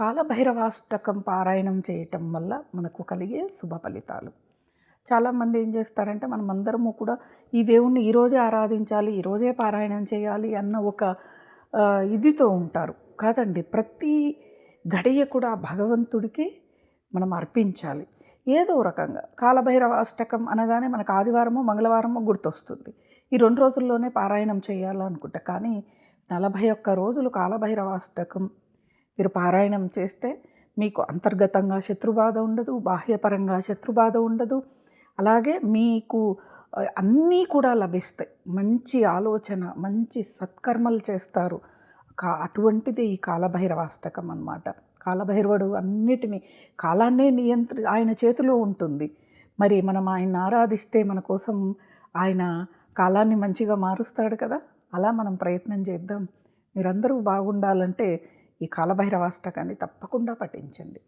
కాలభైరవాష్టకం పారాయణం చేయటం వల్ల మనకు కలిగే శుభ ఫలితాలు. చాలామంది ఏం చేస్తారంటే మనం అందరము కూడా ఈ దేవుణ్ణి ఈరోజే ఆరాధించాలి ఈరోజే పారాయణం చేయాలి అన్న ఒక ఇదితో ఉంటారు. కాదండి ప్రతి గడియ కూడా భగవంతుడికి మనం అర్పించాలి. ఏదో రకంగా. కాలభైరవ అష్టకం అనగానే మనకు ఆదివారము మంగళవారము గుర్తొస్తుంది. ఈ రెండు రోజుల్లోనే పారాయణం చేయాలనుకుంటా కానీ నలభై ఒక్క రోజులు కాలభైరవాష్టకం మీరు పారాయణం చేస్తే మీకు అంతర్గతంగా శత్రుబాధ ఉండదు బాహ్యపరంగా శత్రుబాధ ఉండదు. అలాగే మీకు అన్నీ కూడా లభిస్తాయి. మంచి ఆలోచన మంచి సత్కర్మలు చేస్తారు. కా అటువంటిది ఈ కాలభైరవాష్టకం అన్నమాట. కాలభైరవుడు అన్నిటినీ కాలాన్నే నియంత్రి ఆయన చేతిలో ఉంటుంది. మరి మనం ఆయన ఆరాధిస్తే మన కోసం ఆయన కాలాన్ని మంచిగా మారుస్తాడు కదా? అలా మనం ప్రయత్నం చేద్దాం. మీరందరూ బాగుండాలంటే ఈ కాలభైరవాష్టకాన్ని తప్పకుండా పఠించండి.